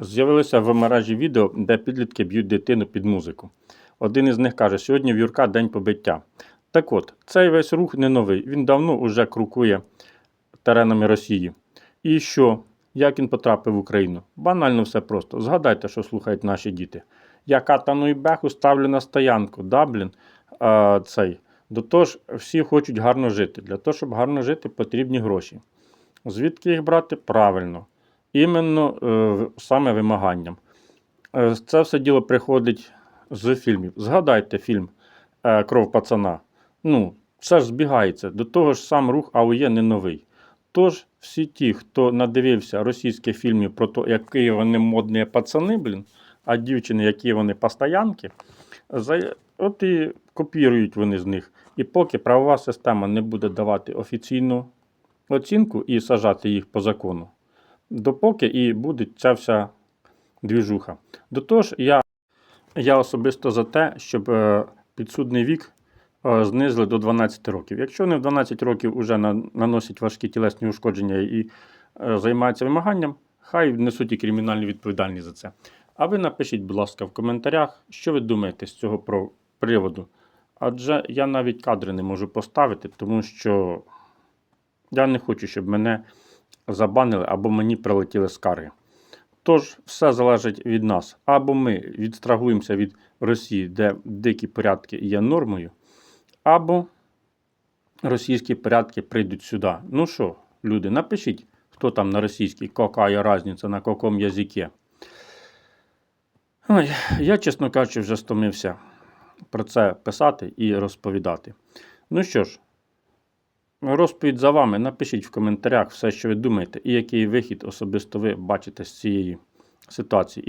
З'явилися в мережі відео, де підлітки б'ють дитину під музику. Один із них каже, сьогодні в Юрка день побиття. Так от, цей весь рух не новий, він давно уже крокує теренами Росії. І що? Як він потрапив в Україну? Банально все просто. Згадайте, що слухають наші діти. Я катану і беху ставлю на стоянку. Да, блін, а, цей. До того ж, всі хочуть гарно жити. Для того, щоб гарно жити, потрібні гроші. Звідки їх брати? Правильно. Іменно е, саме вимаганням. Е, це все діло приходить з фільмів. Згадайте фільм е, Кров пацана. Ну, все ж збігається. До того ж, сам рух АУЄ не новий. Тож, всі ті, хто надивився російських фільмів про те, які вони модні пацани, блін, а дівчини, які вони постоянки, от і копірують вони з них. І поки правова система не буде давати офіційну оцінку і сажати їх по закону, допоки і буде ця вся двіжуха. До того ж, я, я особисто за те, щоб е, підсудний вік е, знизили до 12 років. Якщо вони в 12 років вже наносять важкі тілесні ушкодження і е, займаються вимаганням, хай внесуть і кримінальну відповідальність за це. А ви напишіть, будь ласка, в коментарях, що ви думаєте з цього про приводу. Адже я навіть кадри не можу поставити, тому що я не хочу, щоб мене забанили або мені прилетіли скарги. Тож, все залежить від нас. Або ми відстрагуємося від Росії, де дикі порядки є нормою, або російські порядки прийдуть сюди. Ну що, люди, напишіть, хто там на російській, какая різниця, на якому язикі. Ой, я, чесно кажучи, вже стомився про це писати і розповідати. Ну що ж, розповідь за вами. Напишіть в коментарях все, що ви думаєте, і який вихід особисто ви бачите з цієї ситуації.